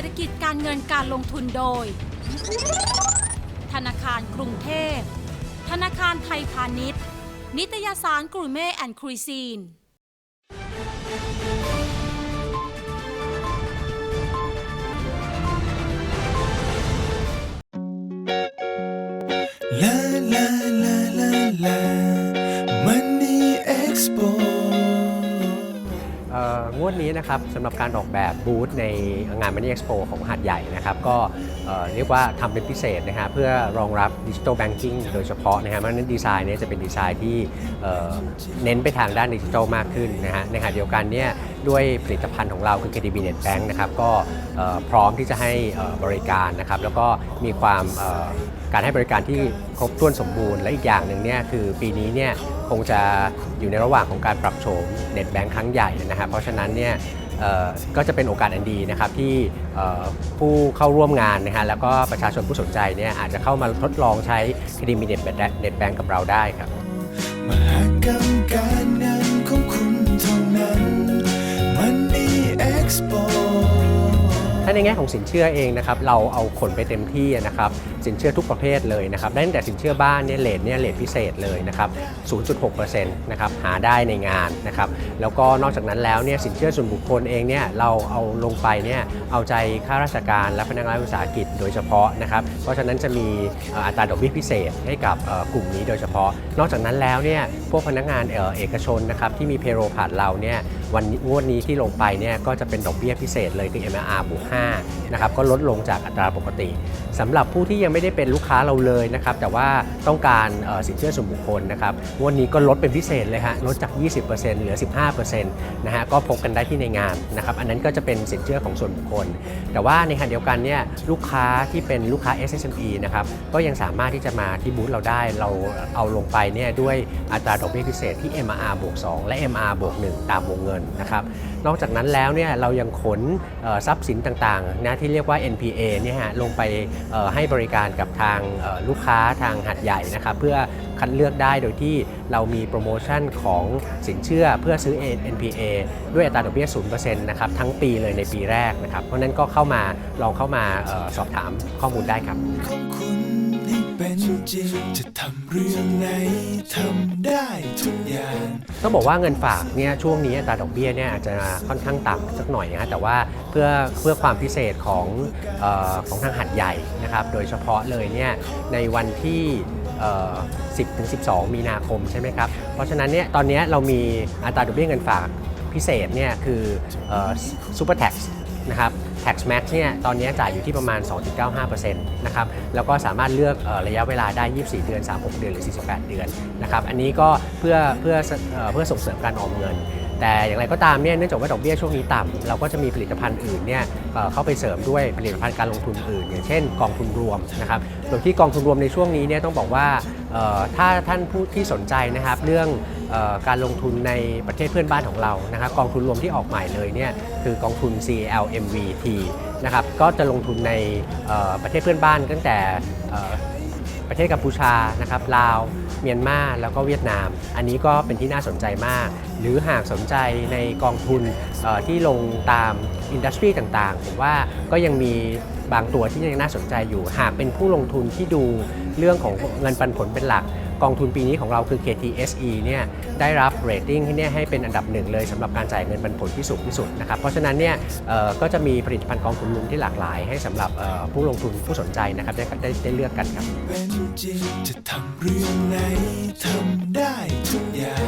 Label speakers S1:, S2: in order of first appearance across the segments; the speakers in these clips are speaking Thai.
S1: ศรษฐกิจการเงินการลงทุนโดย ธนาคารกรุงเทพ ธนาคารไทยพาณิชย์ นิตยสารกรุเม่แอนด์ครีซีน
S2: La la la la la Money
S3: งวดนี้นะครับสำหรับการออกแบบบูธในงาน Money Expo ของหาดใหญ่นะครับ ก็เรียกว่าทำเป็นพิเศษนะฮะเพื่อรองรับดิจิทัลแบงกิ้งโดยเฉพาะนะฮะเพราะนั้นดีไซน์เนี้จะเป็นดีไซน์ที่เอ่อเน้นไปทางด้านดิจิทัลมากขึ้นนะฮะในขณะเดียวกันเนี่ย ด้วยผลิตภัณฑ์ของเราคือ KTB Net Bank นะครับก็พร้อมที่จะให้บริการนะครับแล้วก็มีความการให้บริการที่ครบถ้วนสมบูรณ์และอีกอย่างหนึ่งเนี่ยคือปีนี้เนี่ยคงจะอยู่ในระหว่างของการปรับโฉม Net Bank ครั้งใหญ่นะครับเพราะฉะนั้นเนี่ยก็จะเป็นโอกาสอันดีนะครับที่ผู้เข้าร่วมงานนะฮะแล้วก็ประชาชนผู้สนใจเนี่ยอาจจะเข้ามาทดลองใช้คดีมีเน็ตเน็ตแบงกับเราได้ครับ ถ้าในแง่ของสินเชื่อเองนะครับเราเอาขนไปเต็มที่นะครับสินเชื่อทุกประเภทเลยนะครับได้ตั้งแต่สินเชื่อบ้านเนี่ยเลทเนี่ยเลทพิเศษเลยนะครับ0.6%นะครับหาได้ในงานนะครับแล้วก็นอกจากนั้นแล้วเนี่ยสินเชื่อส่วนบุคคลเองเนี่ยเราเอาลงไปเนี่ยเอาใจข้าราชการและพนักงานวิสาหกิจโดยเฉพาะนะครับเพราะฉะนั้นจะมีอัตราดอกเบี้ยพิเศษให้กับกลุ่มนี้โดยเฉพาะ นอกจากนั้นแล้วเนี่ยพวกพนักงานเอ่อเอกชนนะครับที่มีเพโรผ่านเราเนี่ย วันนี้งวดนี้ที่ลงไปเนี่ยก็จะเป็นดอกเบี้ยพิเศษเลยคือ MR บวก5นะครับก็ลดลงจากอัตราปกติสำหรับผู้ที่ยังไม่ได้เป็นลูกค้าเราเลยนะครับแต่ว่าต้องการออสินเชื่อส่วนบุคคลนะครับงวดนี้ก็ลดเป็นพิเศษเลยฮะลดจาก 20%เหลือ 15%นะฮะก็พบกันได้ที่ในงานนะครับอันนั้นก็จะเป็นสินเชื่อของส่วนบุคคล แต่ว่าในขณะเดียวกันเนี่ยลูกค้าที่เป็นลูกค้า SSME นะครับก็ยังสามารถที่จะมาที่บูธเราได้เราเอาลงไปเนี่ยด้วยอัตราดอกเบี้ยพิเศษที่ MR บวก2และ MR บวก1ตามวงเงินนะครับนอกจากนั้นแล้วเนี่ยเรายังขนทรัพย์สินต่างๆนะที่เรียกว่า NPA เนี่ยฮะลงไปให้บริการกับทางลูกค้าทางหัดใหญ่นะครับเพื่อคัดเลือกได้โดยที่เรามีโปรโมชั่นของสินเชื่อเพื่อซื้อ NPA ด้วยอัตราดอกเบี้ย 0%นะครับทั้งปีเลยในปีแรกนะครับ เพราะนั้นก็เข้ามาลองเข้ามาออสอบถามข้อมูลได้ครับ
S2: ของคุณ เป็นจริง จะทำเรื่องไหนทำได้ทุกอย่าง
S3: ต้องบอกว่าเงินฝากเนี่ยช่วงนี้อัตราดอกเบี้ยเนี่ยอาจจะค่อนข้างต่ำสักหน่อยนะแต่ว่าเพื่อเพื่อความพิเศษของเออของทางหัดใหญ่นะครับ โดยเฉพาะเลยเนี่ยในวันที่เอ่อ10ถึง12 มีนาคมใช่ไหมครับ เพราะฉะนั้นเนี่ยตอนนี้เรามีอัตราดอกเบี้ยเงินฝากพิเศษเนี่ยคือซูเปอร์แท็ก นะครับ tax max เนี่ยตอนนี้จ่ายอยู่ที่ประมาณ 2.95%นะครับแล้วก็สามารถเลือกอระยะเวลาได้ 24 เดือน 36 เดือนหรือ 48 เดือนนะครับอันนี้ก็เพื่อเพื่อเอ่อเพื่อส่งเสริมการออมเงิน แต่อย่างไรก็ตามเนี่ยเนื่องจากว่าดอกเบี้ยช่วงนี้ต่ำเราก็จะมีผลิตภัณฑ์อื่นเนี่ยเข้าไปเสริมด้วยผลิตภัณฑ์การลงทุนอื่น อย่างเช่น กองทุนรวมนะครับโดยที่กองทุนรวมในช่วงนี้เนี่ยต้องบอกว่าถ้าท่านผู้ที่สนใจนะครับเรื่อง การลงทุนในประเทศเพื่อนบ้านของเรานะครับกองทุนรวมที่ออกใหม่เลยเนี่ยคือกองทุน CLMVT นะครับก็จะลงทุนในประเทศเพื่อนบ้านตั้งแต่ประเทศกัมพูชานะครับลาวเมียนมาแล้วก็เวียดนาม อันนี้ก็เป็นที่น่าสนใจมาก หรือหากสนใจในกองทุนที่ลงตามอินดัสทรีต่างๆ ผมว่าก็ยังมีบางตัวที่ยังน่าสนใจอยู่ หากเป็นผู้ลงทุนที่ดูเรื่องของเงินปันผลเป็นหลัก กองทุนปีนี้ของเราคือ KTSE เนี่ยได้รับเรตติ้งที่เนี่ยให้เป็นอันดับหนึ่งเลยสำหรับการจ่ายเงินปันผลที่สูงที่สุดนะครับเพราะฉะนั้นเนี่ยก็จะมีผลิตภัณฑ์กองทุนรวมที่หลากหลาย ให้สำหรับผู้ลงทุนผู้สนใจนะครับได้ได้ได้เลือกกันครับ
S2: เป็นจริงจะทำเรื่องไหนทำได้ทุกอย่าง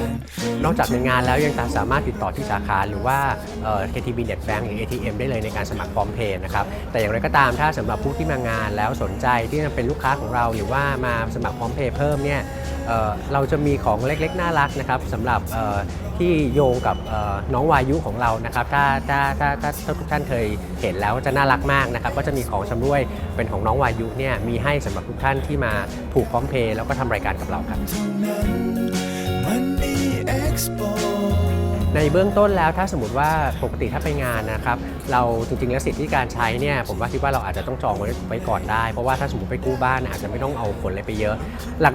S3: นอกจากในงานแล้วยังสามารถติดต่อที่สาขาหรือว่าเอ่อ KTB Net Bank หรือ ATM ได้เลยในการสมัครพร้อมเพย์นะครับ แต่อย่างไรก็ตามถ้าสำหรับผู้ที่มางานแล้วสนใจที่จะเป็นลูกค้าของเรา หรือว่ามาสมัครพร้อมเพย์เพิ่มเนี่ยเเราจะมีของเล็กๆ น่ารักนะครับสำหรับที่โยงกับน้องวายุของเรานะครับ ถ้าถ้าถ้าถ้าทุกท่านเคยเห็นแล้วจะน่ารักมากนะครับ ก็จะมีของชำร่วยเป็นของน้องวายุเนี่ยมีให้สำหรับทุกท่านที่มาผูกพร้อมเพย์แล้วก็ทำรายการกับเราครับ ในเบื้องต้นแล้วถ้าสมมติว่าปกติถ้าไปงานนะครับเราจริงๆแล้วสิทธิการใช้เนี่ยผมว่าคิดว่าเราอาจจะต้องจองไว้ไว้ก่อนได้เพราะว่าถ้าสมมติไปกู้บ้านอาจจะไม่ต้องเอาขนอะไรไปเยอะ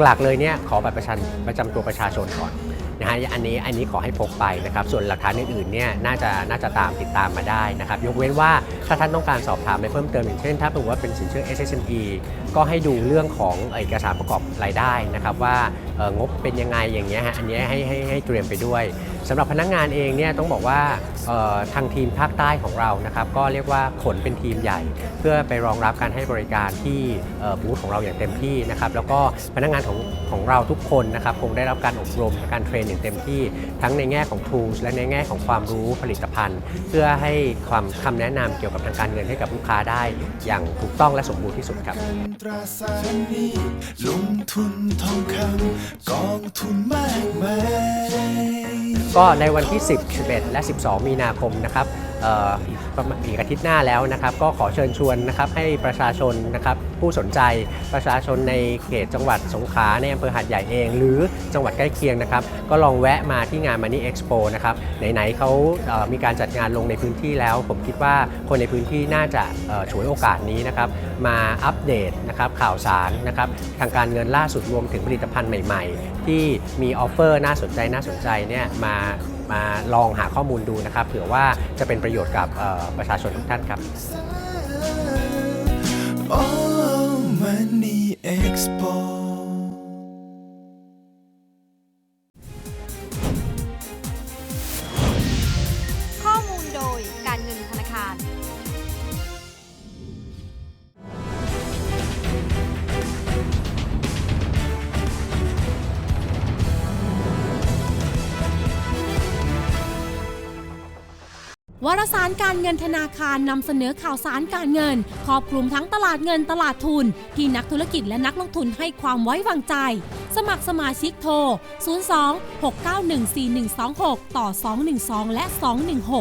S3: หลักๆ เลยเนี่ยขอบัตรประชาประจำตัวประชาชนก่อนนะฮะอันนี้อันนี้ขอให้พกไปนะครับส่วนหลักฐานอื่นๆเนี่ยน่าจะน่าจะตามติดตามมาได้นะครับยกเว้นว่าถ้าท่านต้องการสอบถามอะไรเพิ่มเติมอย่างเช่น ถ้าเป็นว่าเป็นสินเชื่อ SSME ก็ให้ดูเรื่องของเอกสารประกอบรายได้นะครับว่า งบเป็นยังไงอย่างเงี้ยฮะอันเนี้ยให้ให้ให้เตรียมไปด้วยสำหรับพนักงานเองเนี่ยต้องบอกว่าทางทีมภาคใต้ของเรานะครับก็เรียกว่าขนเป็นทีมใหญ่ เพื่อไปรองรับการให้บริการที่บูธของเราอย่างเต็มที่นะครับแล้วก็พนักงานของของเราทุกคนนะครับคงได้รับการอบรมการเทรนอย่างเต็มที่ ทั้งในแง่ของ tools และในแง่ของความรู้ผลิตภัณฑ์ เพื่อให้ความคำแนะนำเกี่ยวกับทางการเงินให้กับลูกค้าได้ อย่างถูกต้องและสมบูรณ์ที่สุดครับ
S2: ทุนทองคำกองทุนมากมาย
S3: ก็ในวันที่ 10 11 และ 12 มีนาคมนะครับอีกประมาณอีกอาทิตย์หน้าแล้วนะครับ ก็ขอเชิญชวนนะครับให้ประชาชนนะครับผู้สนใจประชาชนในเขตจังหวัดสงขลาในอำเภอหาดใหญ่เอง หรือจังหวัดใกล้เคียงนะครับ ก็ลองแวะมาที่งาน Money Expo นะครับไหนๆเขาเอ่อมีการจัดงานลงในพื้นที่แล้ว ผมคิดว่าคนในพื้นที่น่าจะฉวยโอกาสนี้นะครับ มาอัปเดตนะครับข่าวสารนะครับทางการเงินล่าสุดรวมถึงผลิตภัณฑ์ใหม่ ๆ ที่มีออฟเฟอร์น่าสนใจน่าสนใจเนี่ยมามาลองหาข้อมูลดูนะครับเผื่อว่าจะเป็นประโยชน์กับประชาชนทุกท่านครับ
S2: Money Expo
S1: วารสารการเงินธนาคารนำเสนอข่าวสารการเงิน ครอบคลุมทั้งตลาดเงินตลาดทุน ที่นักธุรกิจและนักลงทุนให้ความไว้วางใจ สมัครสมาชิกโทร 02 691 4126 ต่อ 212 และ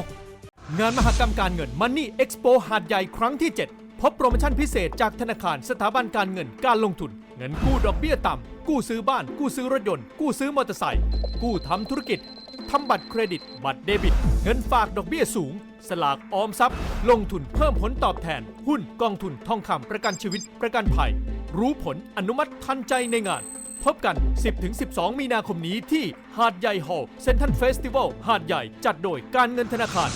S1: 216
S4: งานมหกรรมการเงิน Money Expo หาดใหญ่ครั้งที่ 7 พบโปรโมชั่นพิเศษจากธนาคารสถาบันการเงินการลงทุน เงินกู้ดอกเบี้ยต่ำกู้ซื้อบ้าน กู้ซื้อรถยนต์ กู้ซื้อมอเตอร์ไซค์กู้ทำธุรกิจ ทำบัตรเครดิต บัตรเดบิต เงินฝากดอกเบี้ยสูง สลากออมทรัพย์ ลงทุนเพิ่มผลตอบแทน หุ้นกองทุนทองคำประกันชีวิตประกันภัย รู้ผลอนุมัติทันใจในงาน พบกัน 10-12 มีนาคมนี้ที่หาดใหญ่ฮอลล์เซ็นทรัลเฟสติวัลหาดใหญ่จัดโดยการเงินธนาคาร